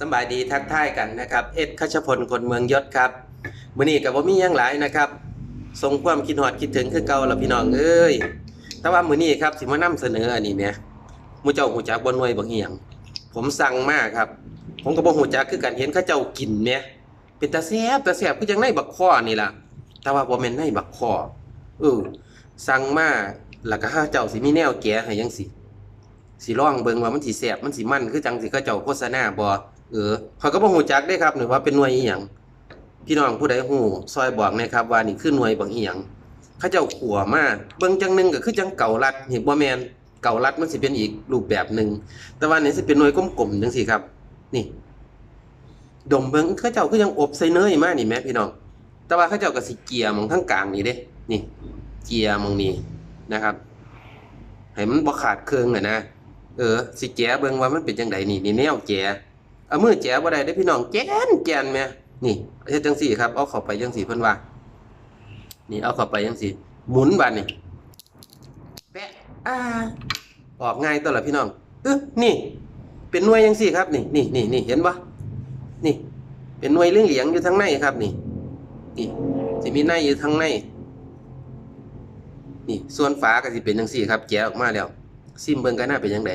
สบายดีทักทายกันนะครับเอ็ดคัชพลคนเมืองยศครับมื้อนี้ก็บ่มียังหลายนะครับทรงความคิดฮอดคิดถึงคือเก่าล่ะพี่น้องเอ้ยแต่ว่ามื้อนี้ครับสิมานํเสนออันนี้แหมหมู่เจ้าฮู้จักบ่หน่วยบ่อีหยังผมสั่งมากครับ ผมก็บ่ฮู้จักคือกันเห็นเขาเจ้ากินแหมเป็นตาแซบตาแซบคือจังในบักข้อนี่ล่ะ แต่ว่าบ่แม่นในบักข้อเออสั่งมาแล้วก็หาเจ้าสิมีแนวแกะให้จังซี่สิลองเบิ่งว่ามันสิแซ่บมันสิมันคือจังสิเขาเจ้าโฆษณาบ่ เออเขาก็บ่ฮู้จักเด้ครับหรือว่าเป็นหน่วยอีหยังพี่น้องผู้ใดฮู้ซอยบอกนะครับว่านี่คือหน่วยบางอีหยังเขาเจ้าขัวมาเบิ่งจังหนึงก็คือจังเก่ารัดนี่บ่แม่นเก่ารัดมันสิเป็นอีกรูปแบบหนึ่งแต่ว่านี่สิเป็นหน่วยกลมๆจังซี่ครับ นี่ ดมเบิ่งเขาเจ้าคือยังอบใส่เนยมานี่แม่พี่น้อง แต่ว่าเขาเจ้าก็สิเกียหมองทั้งกลางนี่เด้ นี่ เกียหมองนี้นะครับให้มันบ่ขาดเครื่องน่ะนะ เออ สิแจเบิ่งว่ามันเป็นจังไดนี่นี่แนวแจ เอามือแจบ่ได้เด้พี่น้องแจนแจนแม่นี่เฮ็ดจังซี่ครับเอาเข้าไปจังซี่เพิ่นว่านี่เอาเข้าไปจังซี่หมุนบัดนี่แปะอ่าออกง่ายตัวละพี่น้องเออนี่ เป็นหน่วยจังซี่ครับ นี่นี่นี่นี่เห็นบ่นี่ เป็นหน่วยเหลืองๆอยู่ทางในครับนี่นี่สิมีในอยู่ทางในนี่ส่วนฝาก็สิเป็นจังซี่ครับแกะออกมาแล้วซิมเบิ่งกันน่าเป็นยังไง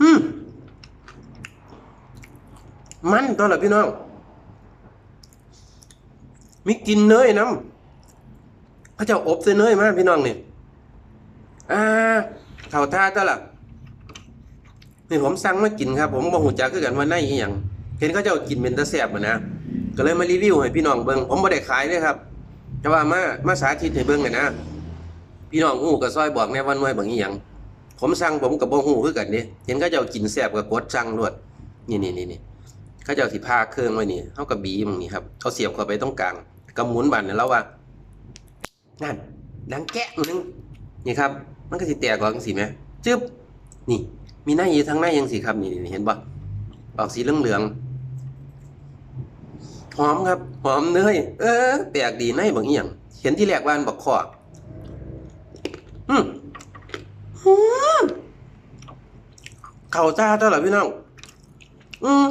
อืม มันตัวละพี่น้อง มีกลินเนยน้ำเขาเจะอบใส่เนยมาพี่น้องเนี่อ่าเข่าท่าตัวละนี่ผมสั่งมากินครับ ผมบ่หูจักคือกันว่าในอีหยังเห็นเขาเจ้ากินเป็นตะแซบอะนะก็เลยมารีวิวให้พี่น้องเบิ่งผมบ่ได้ขายเด้อครับแต่ว่ามามาสาธิตให้เบิ่งน่ะนะพี่น้องฮู้ก็ซอยบอกแน่ว่าน่วยบางอีหยังผมสั่งผมก็บ่ฮู้คือกันเด้เห็นเขาเจ้ากินแซบก็กดสั่งรวดนี่นี่นี่นี่ เขาเจ้าสิพาเครื่องไว้นี่เฮาก็บีหมองนี้ครับเขาเสียบเข้าไปตรงกลางก็หมุนบันนี่ยแล้วว่านั่นดังแกะหนึงนี่ครับ มันก็สิแตกออกจังซี่แหมจึ๊บนี่ มีหน้าอยู่ทางในจังซี่ครับนี่นี่เห็นบ่ออกสีเหลืองๆหอมครับ หอมเนยเออแปลกดีในบางอีหยังเห็นที่แรกว่านบักขออืมอืมเข่าจ้าเท่าหร่พี่น้อง อืม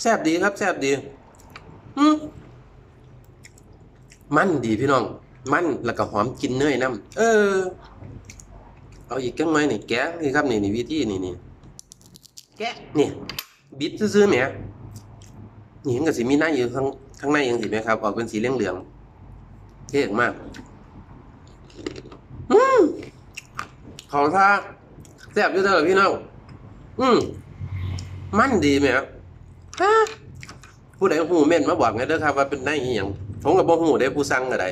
แซ่บดีครับ แซ่บดีอืมมันดีพี่น้อง มันแล้วก็หอมกลินเนยน้ำเออ เอาอีกจังไหมนี่แกะนี่ครับนี่นี่วิธีนี่นี่แกะนี่บิดซื่อๆแหมนี่เห็นกับสีมีหน้าอยู่ข้างข้างในยังสิไหมครับ ออกเป็นสีเหลืองๆเท่มากอืมของท่าแซ่บอยู่เท่าไหร่พี่น้องอืมมันดีไหมครับ ฮะผู้ใดหูเม่นมาบอกไงเด้อครับว่าเป็นได้อีหยังผมกับบ่หูได้ผู้สั่งอะไร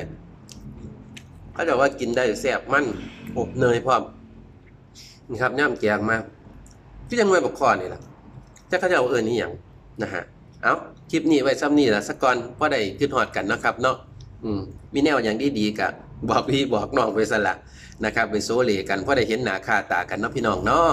เขาจะว่ากินได้แซ่บมันอบเนยพร้อมนี่ครับย่ำแกงมาพี่ยังไว้บอกคอนี่แหละจะเขาจะเอาเอินนี่อย่างนะฮะเอาคลิปนี้ไว้ซ้ำนี่ละสักก่อนพราะได้ขึ้นหอดกันนะครับ เนาะอืมมีแนวอย่างดีๆกับบอกพี่บอกน้องไปสละนะครับ ไปโซเลกันพราะได้เห็นหนาคาตากันเนาะพี่น้องเนาะ